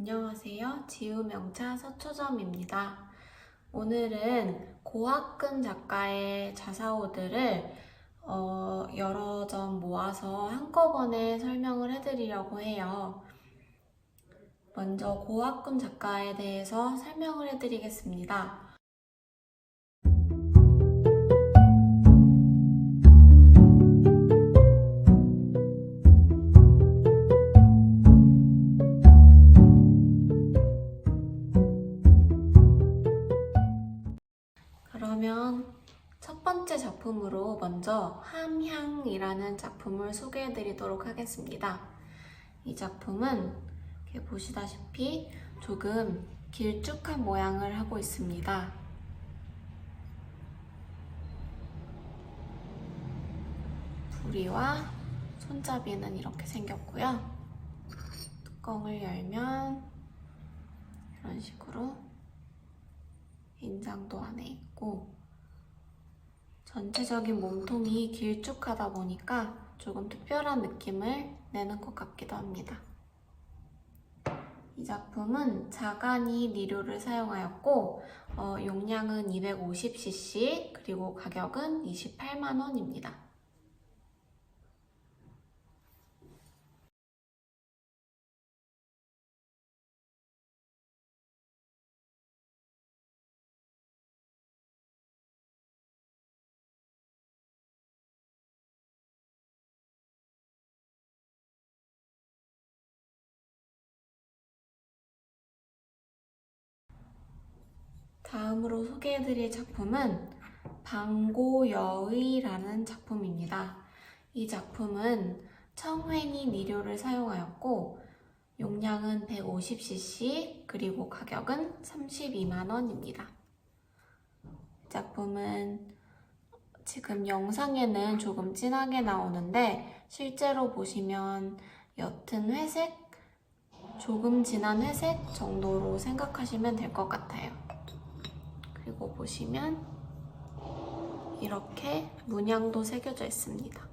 안녕하세요. 지우명차 서초점입니다. 오늘은 고학근 작가의 자사오들을 어, 여러 점 모아서 한꺼번에 설명을 해드리려고 해요. 먼저 고학근 작가에 대해서 설명을 해드리겠습니다. 먼저 함향이라는 작품을 소개해 드리도록 하겠습니다. 이 작품은 이렇게 보시다시피 조금 길쭉한 모양을 하고 있습니다. 부리와 손잡이는 이렇게 생겼고요. 뚜껑을 열면 이런 식으로 인장도 안에 있고 전체적인 몸통이 길쭉하다 보니까 조금 특별한 느낌을 내는 것 같기도 합니다. 이 작품은 자간이 니료를 사용하였고 어, 용량은 250cc 그리고 가격은 28만 원입니다. 다음으로 소개해드릴 작품은 방고여의라는 작품입니다. 이 작품은 청회니 니료를 사용하였고 용량은 150cc 그리고 가격은 32만 원입니다. 이 작품은 지금 영상에는 조금 진하게 나오는데 실제로 보시면 옅은 회색, 조금 진한 회색 정도로 생각하시면 될 것 같아요. 그리고 보시면 이렇게 문양도 새겨져 있습니다.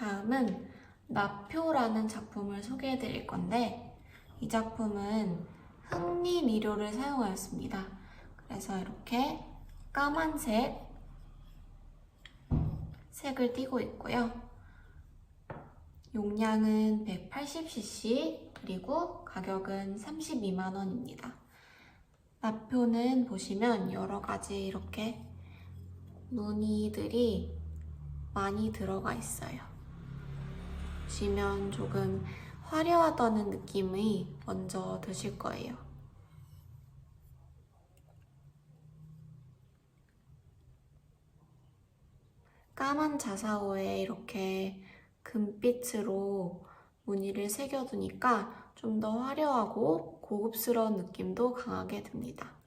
다음은 나표라는 작품을 소개해 드릴 건데 이 작품은 흑리 미료를 사용하였습니다. 그래서 이렇게 까만색 색을 띠고 있고요. 용량은 180cc 그리고 가격은 32만 원입니다. 나표는 보시면 여러 가지 이렇게 무늬들이 많이 들어가 있어요. 보시면 조금 화려하다는 느낌이 먼저 드실 거예요. 까만 자사오에 이렇게 금빛으로 무늬를 새겨두니까 좀 더 화려하고 고급스러운 느낌도 강하게 듭니다.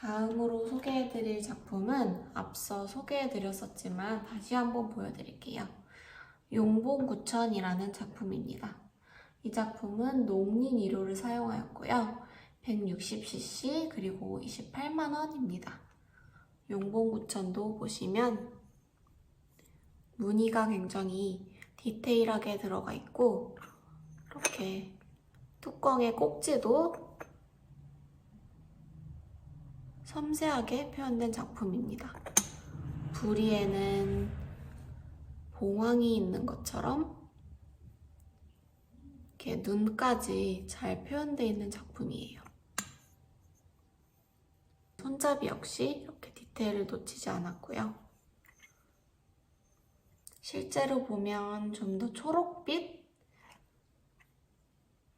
다음으로 소개해드릴 작품은 앞서 소개해드렸었지만 다시 한번 보여드릴게요. 용봉구천이라는 작품입니다. 이 작품은 농린 1호를 사용하였고요. 160cc 그리고 28만원입니다. 용봉구천도 보시면 무늬가 굉장히 디테일하게 들어가 있고 이렇게 뚜껑의 꼭지도 섬세하게 표현된 작품입니다. 부리에는 봉황이 있는 것처럼 이렇게 눈까지 잘 표현되어 있는 작품이에요. 손잡이 역시 이렇게 디테일을 놓치지 않았고요. 실제로 보면 좀 더 초록빛?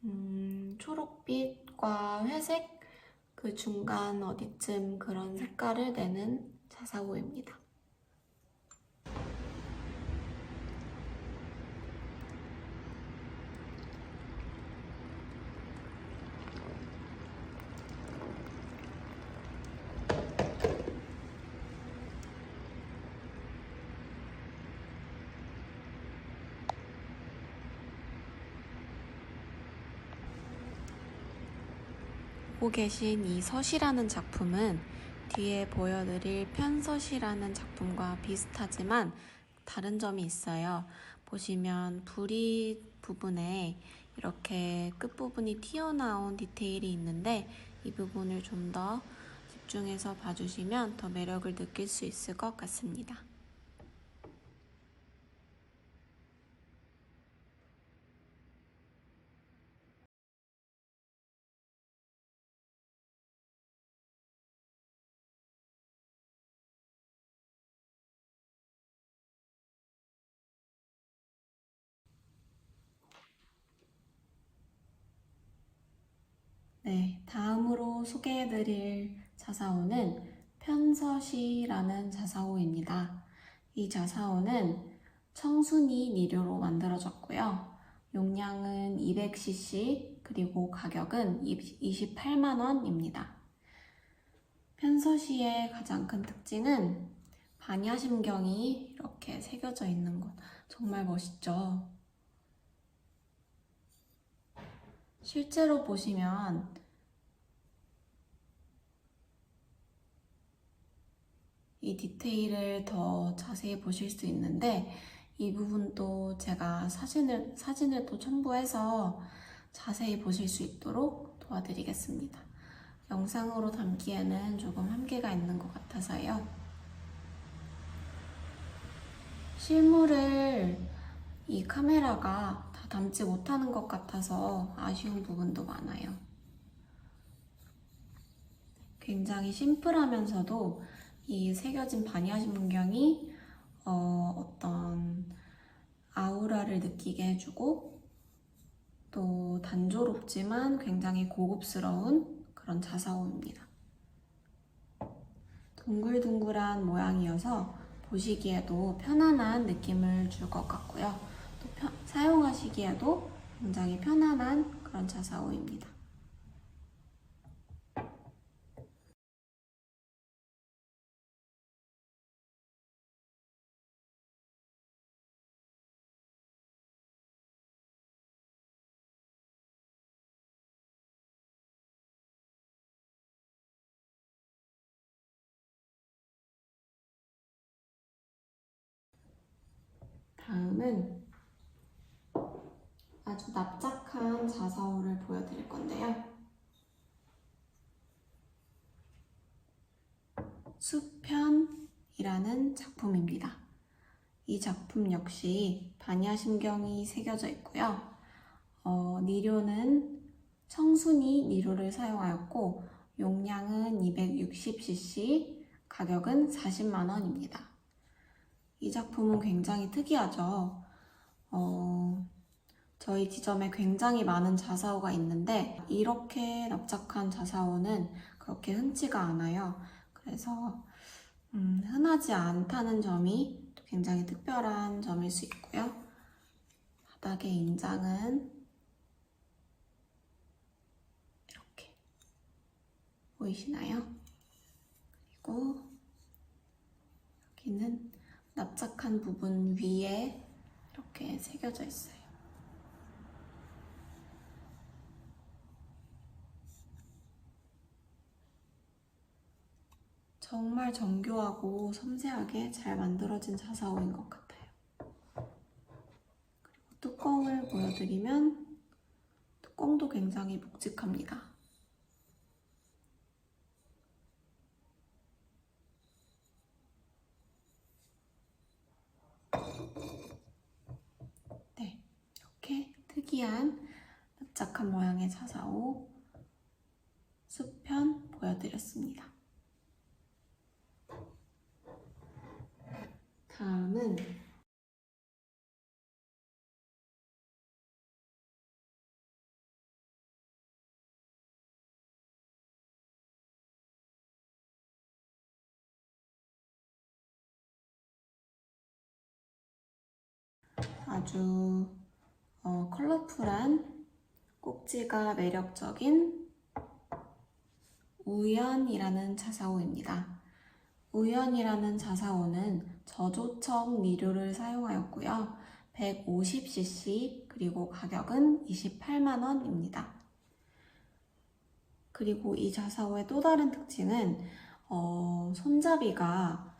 음, 초록빛과 회색 그 중간 어디쯤 그런 색깔을 내는 자사고입니다. 계신 이 서시라는 작품은 뒤에 보여드릴 편서시라는 작품과 비슷하지만 다른 점이 있어요. 보시면 부리 부분에 이렇게 끝부분이 튀어나온 디테일이 있는데 이 부분을 좀 더 집중해서 봐주시면 더 매력을 느낄 수 있을 것 같습니다. 네, 다음으로 소개해드릴 자사오는 편서시라는 자사오입니다. 이 자사오는 청순이 니료로 만들어졌고요. 용량은 200cc 그리고 가격은 28만원입니다. 편서시의 가장 큰 특징은 반야심경이 이렇게 새겨져 있는 것 정말 멋있죠? 실제로 보시면 이 디테일을 더 자세히 보실 수 있는데 이 부분도 제가 사진을, 사진을 또 첨부해서 자세히 보실 수 있도록 도와드리겠습니다. 영상으로 담기에는 조금 한계가 있는 것 같아서요. 실물을 이 카메라가 다 담지 못하는 것 같아서 아쉬운 부분도 많아요. 굉장히 심플하면서도 이 새겨진 반야심 문경이 어, 어떤 아우라를 느끼게 해주고 또 단조롭지만 굉장히 고급스러운 그런 자사오입니다. 둥글둥글한 모양이어서 보시기에도 편안한 느낌을 줄 것 같고요. 또 편, 사용하시기에도 굉장히 편안한 그런 자사오입니다. 다음은 아주 납작한 자사오를 보여드릴 건데요. 수편이라는 작품입니다. 이 작품 역시 반야심경이 새겨져 있고요. 어, 니료는 청순이 니료를 사용하였고 용량은 260cc, 가격은 40만원입니다. 이 작품은 굉장히 특이하죠. 어, 저희 지점에 굉장히 많은 자사오가 있는데 이렇게 납작한 자사오는 그렇게 흔치가 않아요. 그래서 음, 흔하지 않다는 점이 굉장히 특별한 점일 수 있고요. 바닥의 인장은 이렇게 보이시나요? 그리고 여기는 납작한 부분 위에 이렇게 새겨져 있어요. 정말 정교하고 섬세하게 잘 만들어진 자사오인 것 같아요. 그리고 뚜껑을 보여드리면 뚜껑도 굉장히 묵직합니다. 특이한 납작한 모양의 사사오 수편 보여드렸습니다. 다음은 아주 어, 컬러풀한 꼭지가 매력적인 우연이라는 자사오입니다. 우연이라는 자사오는 저조청 니료를 사용하였고요. 150cc 그리고 가격은 28만원입니다. 그리고 이 자사오의 또 다른 특징은 어, 손잡이가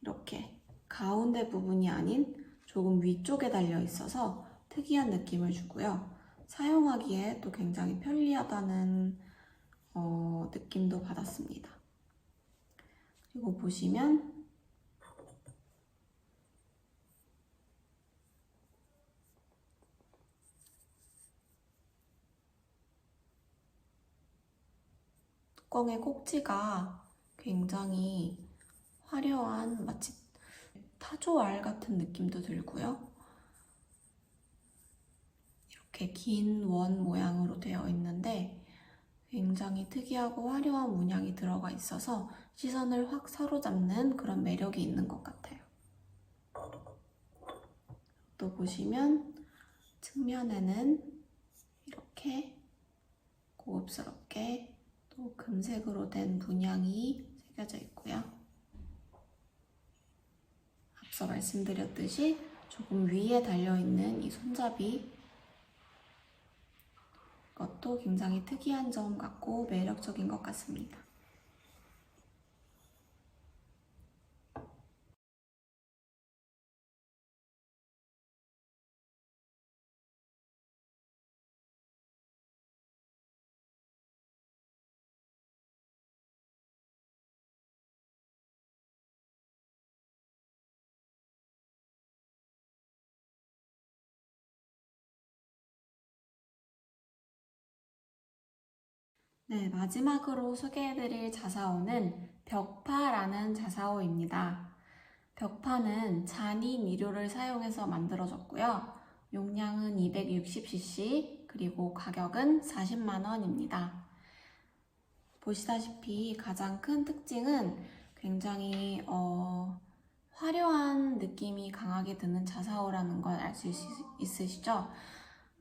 이렇게 가운데 부분이 아닌 조금 위쪽에 달려 있어서 특이한 느낌을 주고요. 사용하기에 또 굉장히 편리하다는 어, 느낌도 받았습니다. 그리고 보시면 뚜껑의 꼭지가 굉장히 화려한 마치 타조알 같은 느낌도 들고요. 이렇게 긴 원 모양으로 되어 있는데 굉장히 특이하고 화려한 문양이 들어가 있어서 시선을 확 사로잡는 그런 매력이 있는 것 같아요. 또 보시면 측면에는 이렇게 고급스럽게 또 금색으로 된 문양이 새겨져 있고요. 앞서 말씀드렸듯이 조금 위에 달려있는 이 손잡이 것도 굉장히 특이한 점 같고 매력적인 것 같습니다. 네, 마지막으로 소개해드릴 자사오는 벽파라는 자사오입니다. 벽파는 잔이 미료를 사용해서 만들어졌고요. 용량은 260cc, 그리고 가격은 40만원입니다. 보시다시피 가장 큰 특징은 굉장히 어, 화려한 느낌이 강하게 드는 자사오라는 걸 알 수 있으시죠?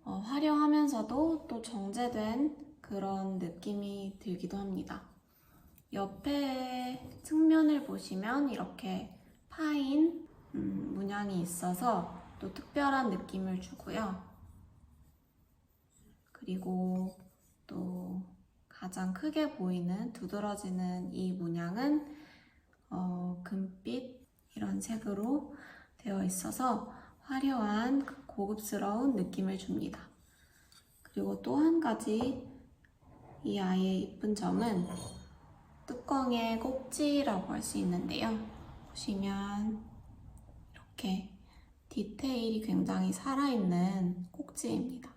어, 화려하면서도 또 정제된 그런 느낌이 들기도 합니다. 옆에 측면을 보시면 이렇게 파인 음, 문양이 있어서 또 특별한 느낌을 주고요. 그리고 또 가장 크게 보이는 두드러지는 이 문양은 어, 금빛 이런 색으로 되어 있어서 화려한 고급스러운 느낌을 줍니다. 그리고 또 한 가지 이 아이의 이쁜 점은 뚜껑의 꼭지라고 할 수 있는데요. 보시면 이렇게 디테일이 굉장히 살아있는 꼭지입니다.